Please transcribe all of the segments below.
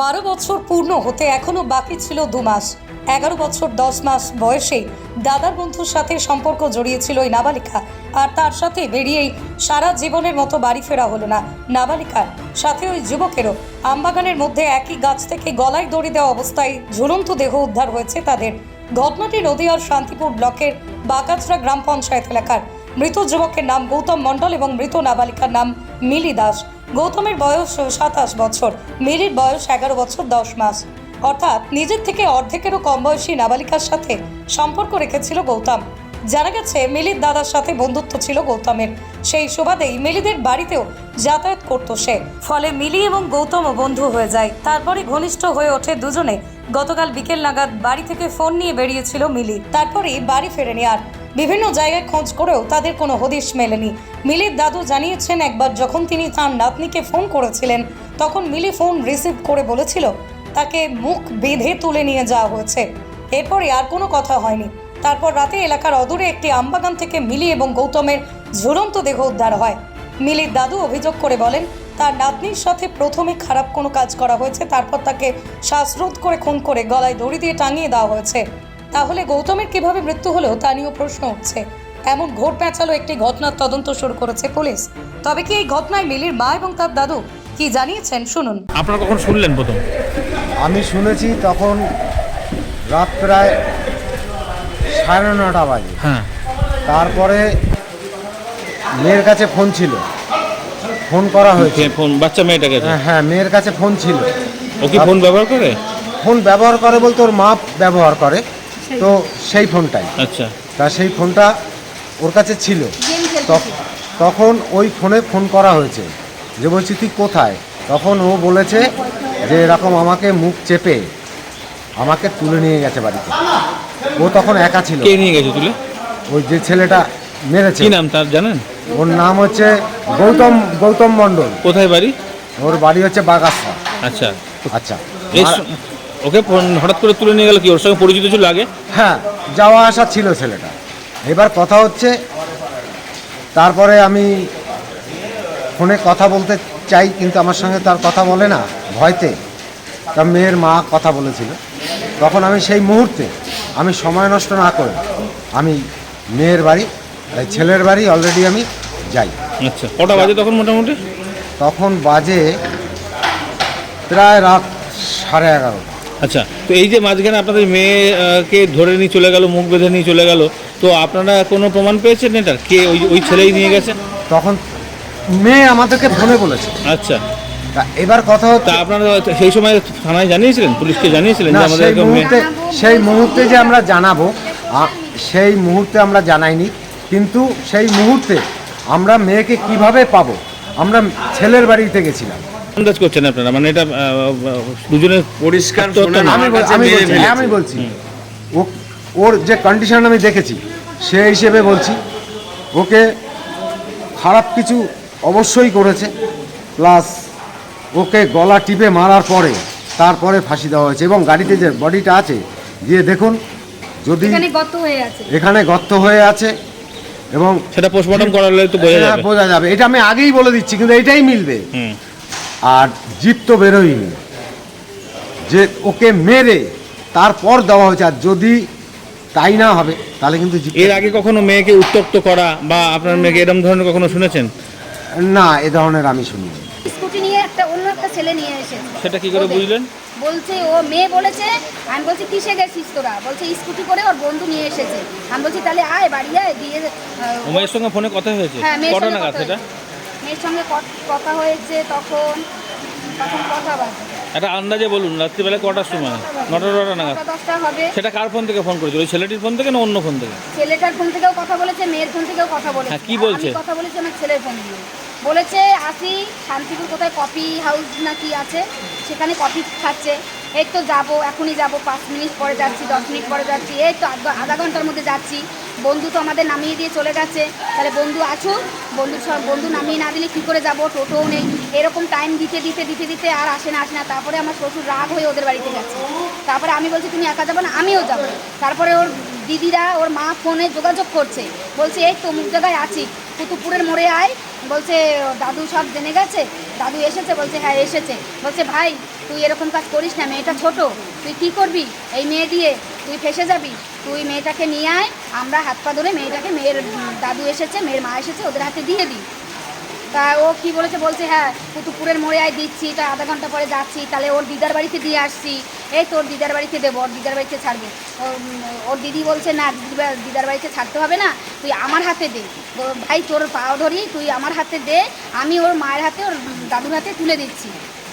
বারো বছর পূর্ণ হতে এখনও বাকি ছিল দু মাস। এগারো বছর দশ মাস বয়সে দাদার বন্ধুর সাথে সম্পর্ক জড়িয়েছিল ওই নাবালিকা। আর তার সাথে বেরিয়েই সারা জীবনের মতো বাড়ি ফেরা হলো না নাবালিকার। সাথে ওই যুবকেরও আমবাগানের মধ্যে একই গাছ থেকে গলায় দড়ি দেওয়া অবস্থায় ঝুলন্ত দেহ উদ্ধার হয়েছে তাদের। ঘটনাটি নদীয়ার শান্তিপুর ব্লকের বাকাচরা গ্রাম পঞ্চায়েত এলাকার। মৃত যুবকের নাম গৌতম মণ্ডল এবং মৃত নাবালিকার নাম মিলি দাস। গৌতমের বয়স সাতাশ বছর মিলির বয়স এগারো বছর দশ মাস। অর্থাৎ নিজের থেকে অর্ধেকেরও কম বয়সী নাবালিকার সাথে সম্পর্ক রেখেছিল গৌতম। জানা গেছে, মিলির দাদার সাথে বন্ধুত্ব ছিল গৌতমের। সেই সুবাদেই মিলিদের বাড়িতেও যাতায়াত করত সে। ফলে মিলি এবং গৌতমও বন্ধু হয়ে যায়। তারপরে ঘনিষ্ঠ হয়ে ওঠে দুজনে। গতকাল বিকেল নাগাদ বাড়ি থেকে ফোন নিয়ে বেরিয়েছিল মিলি। তারপরেই বাড়ি ফেরেনি আর। বিভিন্ন জায়গায় খোঁজ করেও তাদের কোনো হদিশ মেলেনি। মিলির দাদু জানিয়েছেন, একবার যখন তিনি তার নাতনিকে ফোন করেছিলেন, তখন মিলি ফোন রিসিভ করে বলেছিল, তাকে মুখ বেঁধে তুলে নিয়ে যাওয়া হয়েছে। এরপরে আর কোনো কথা হয়নি। তারপর রাতে এলাকার অদূরে একটি আমবাগান থেকে মিলি এবং গৌতমের ঝুলন্ত দেহ উদ্ধার হয়। মিলির দাদু অভিযোগ করে বলেন, তার নাতনির সাথে প্রথমে খারাপ কোনো কাজ করা হয়েছে, তারপর তাকে শ্বাসরোধ করে খুন করে গলায় দড়ি দিয়ে টাঙিয়ে দেওয়া হয়েছে। তাহলে গৌতমের কীভাবে মৃত্যু হলো তা নিয়েও প্রশ্ন উঠছে। এমন ঘোর প্যাঁচালো একটি ঘটনার তদন্ত শুরু করেছে পুলিশ। তবে কি এই ঘটনায় মিলির মা এবং তার দাদু কি জানিয়েছেন? শুনুন। আপনারা কখন শুনলেন প্রথম? আমি শুনেছি তখন রাত প্রায় সাড়ে নটা বাজে। হ্যাঁ। তারপরে মেয়ের কাছে ফোন ছিল। ফোন করা হয়েছে। ফোন? বাচ্চা মেয়েটাকে হ্যাঁ, হ্যাঁ মেয়ের কাছে ফোন ছিল। ও কি ফোন ব্যবহার করে? ফোন ব্যবহার করে বলতে ওর মা ব্যবহার করে। তো সেই ফোনটাই। আচ্ছা। তা সেই ফোনটা ওর কাছে ছিল। তখ- তখন ওই ফোনে ফোন করা হয়েছে। যে বলছি তুই কোথায়? তখন ও বলেছে যে এরকম আমাকে মুখ চেপে আমাকে তুলে নিয়ে গেছে বাড়িতে। ও তখন একা ছিল। কে নিয়ে গেছে তুলে? ওই যে ছেলেটা মেরেছে। কি নাম তার জানেন? ওর নাম হচ্ছে গৌতম গৌতম মণ্ডল। কোথায় বাড়ি? ওর বাড়ি হচ্ছে বাগাসা আচ্ছা। আচ্ছা। ওকে হঠাৎ করে তুলে নিয়ে গেল কি? ওর সঙ্গে পরিচিত ছিল আগে? হ্যাঁ যাওয়া আসা ছিল ছেলেটা। এবার কথা হচ্ছে তারপরে আমি ফোনে কথা বলতে চাই কিন্তু আমার সঙ্গে তার কথা বলে না ভয়তে। তার মেয়ের মা কথা বলেছিল। তখন আমি সেই মুহূর্তে আমি সময় নষ্ট না করে আমি মেয়ের বাড়ি ছেলের বাড়ি অলরেডি আমি যাই। আচ্ছা কটা বাজে তখন মোটামুটি? তখন বাজে প্রায় রাত সাড়ে এগারোটা। আচ্ছা তো এই যে মাঝখানে আপনাদের মেয়েকে ধরে নিয়ে চলে গেল মুখ বেঁধে নিয়ে চলে গেল তো আপনারা কোনো প্রমাণ পেয়েছেন এটার কে ওই ওই ছেলেই নিয়ে গেছে? তখন মেয়ে আমাদেরকে ফোনে বলেছে। আচ্ছা। তা এবার কথা তা হচ্ছে আপনারা সেই সময় থানায় জানিয়েছিলেন? পুলিশকে জানিয়েছিলেন না যে আমাদের সেই এরকম মেয়ে- মুহূর্তে সেই মুহূর্তে যে আমরা জানাব আ- সেই মুহূর্তে আমরা জানাইনি কিন্তু সেই মুহূর্তে আমরা মেয়েকে কীভাবে পাবো? আমরা ছেলের বাড়িতে গেছিলাম। আন্দাজ করছেন আপনারা? মানে এটা দুজনের পরিষ্কার। আমি আমি বলছি হ্যাঁ, আমি বলছি। ও ওর যে কন্ডিশন আমি দেখেছি সেই হিসেবে বলছি ওকে খারাপ কিছু অবশ্যই করেছে প্লাস ওকে গলা টিপে মারার পরে তারপরে ফাঁসি দেওয়া হয়েছে এবং গাড়িতে যে বডিটা আছে গিয়ে দেখুন যদি এখানে গর্ত হয়ে আছে। এখানে গর্ত হয়ে আছে এবং সেটা পোস্টমর্টম করালে তো বোঝা হ্যাঁ, যাবে। বোঝা যাবে। এটা আমি আগেই বলে দিচ্ছি কিন্তু এটাই মিলবে। হুম। আর জিপ তো বেরোয়নি যে ওকে মেরে তারপর দেওয়া হয়েছে আর যদি তাই না হবে তাহলে কিন্তু এর আগে কখনো মেয়েকে উত্তপ্ত করা বা আপনার মেয়েকে এরকম ধরনের কখনো শুনেছেন? না এ ধরনের আমি শুনিনি। স্কুটি নিয়ে একটা অন্য একটা ছেলে নিয়ে এসেছে। সেটা কি করে বুঝলেন? বলছে ও মেয়ে বলেছে আমি বলছি কিসে গেছিস তোরা? বলছে স্কুটি করে ওর বন্ধু নিয়ে এসেছে। আমি বলছি তাহলে আয় বাড়ি আয় দিয়ে মেয়ের সঙ্গে ফোনে কথা হয়েছে? হ্যাঁ মেয়ের সঙ্গে কথা হয়েছে। মেয়ের সঙ্গে কথা হয়েছে তখন তখন কথা বাজে। একটা আন্দাজে বলুন রাত্রিবেলা কটার সময়? নটা নটা নাগাদ? দশটা হবে। সেটা কার ফোন থেকে ফোন করেছিল? ওই ছেলেটির ফোন থেকে না অন্য ফোন থেকে? ছেলেটার ফোন থেকেও কথা বলেছে মেয়ের ফোন থেকেও কথা বলেছে। হ্যাঁ, কি বলছে? কথা বলেছি আমার ছেলের ফোন দিয়ে বলেছে আসি শান্তিপুর কোথায় কফি হাউস না কি আছে? সেখানে কফি খাচ্ছে। এই তো যাব এখনই যাব পাঁচ মিনিট পরে যাচ্ছি দশ মিনিট পরে যাচ্ছি। এই তো আধা ঘণ্টার মধ্যে যাচ্ছি। বন্ধু তো আমাদের নামিয়ে দিয়ে চলে গেছে। তাহলে বন্ধু আসুক বন্ধু সব, বন্ধু নামিয়ে না দিলে কী করে যাব? টোটোও নেই। এরকম টাইম দিতে দিতে দিতে দিতে আর আসে না আসে না। তারপরে আমার শ্বশুর রাগ হয়ে ওদের বাড়িতে গেছে। তারপরে আমি বলছি, তুমি একা যাব না? আমিও যাব। তারপরে ওর দিদিরা ওর মা ফোনে যোগাযোগ করছে। বলছে, এই তো মুখ জায়গায় আছি। কুতুবপুরের মোড়ে আয়। বলছে, দাদু সব জেনে গেছে? দাদু এসেছে, বলছে হ্যাঁ এসেছে। বলছে, ভাই, তুই এরকম কাজ করিস না, মেয়েটা ছোট। তুই কি করবি? এই মেয়ে দিয়ে তুই ফেসে যাবি। তুই মেয়েটাকে নিয়ে আয়, আমরা হাত পা ধরে মেয়েটাকে, মেয়ের দাদু এসেছে, মেয়ের মা এসেছে, ওদের হাতে দিয়ে দিই। তা ও কি বলেছে? বলছে হ্যাঁ কুতুপুরের মোড়ে আয় দিচ্ছি তা আধা ঘণ্টা পরে যাচ্ছি। তাহলে ওর দিদার বাড়িতে দিয়ে আসছি। এই তোর দিদার বাড়িতে দেবো, ওর দিদার বাড়িতে ছাড়বে। ওর দিদি বলছে, না দিদি দিদার বাড়িতে ছাড়তে হবে না, তুই আমার হাতে দে। ভাই, তোর পাও ধরি, তুই আমার হাতে দে, আমি ওর মায়ের হাতে, ওর দাদুর হাতে তুলে দিচ্ছি।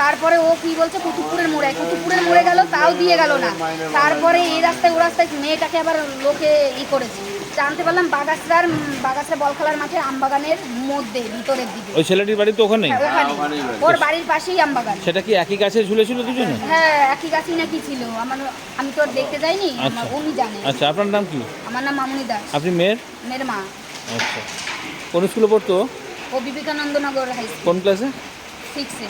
তারপরে ও কি বলছে? কুতুবপুরের মোড়ে কুতুবপুরের মোড়ে গেল, তাও দিয়ে গেল না। তারপরে এই রাস্তায়, ও রাস্তায় মেয়েটাকে আবার লোকে ই করেছে। জানতে পারলাম বাগাসরার বাগাসরা বলখালার মাঠের আমবাগানের মধ্যে ভিতরের দিকে। ওই ছেলেটির বাড়ি তো ওখানে হ্যাঁ, ওর বাড়ির পাশেই আমবাগান। সেটা কি একই গাছে ঝুলেছিল দুজনে? হ্যাঁ একই গাছই নাকি ছিল। আমার আমি তো আর দেখতে যাইনি আচ্ছা। আমার উনি জানে। আচ্ছা আপনার নাম কি? আমার নাম মামুনি দাস। আপনি মেয়ের? মেয়ের মা। আচ্ছা। কোন স্কুলে পড়তো? ও বিবেকানন্দনগর হাই স্কুল। কোন ক্লাসে? সিক্সে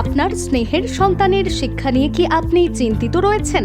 আপনার স্নেহের সন্তানের শিক্ষা নিয়ে কি আপনি চিন্তিত রয়েছেন?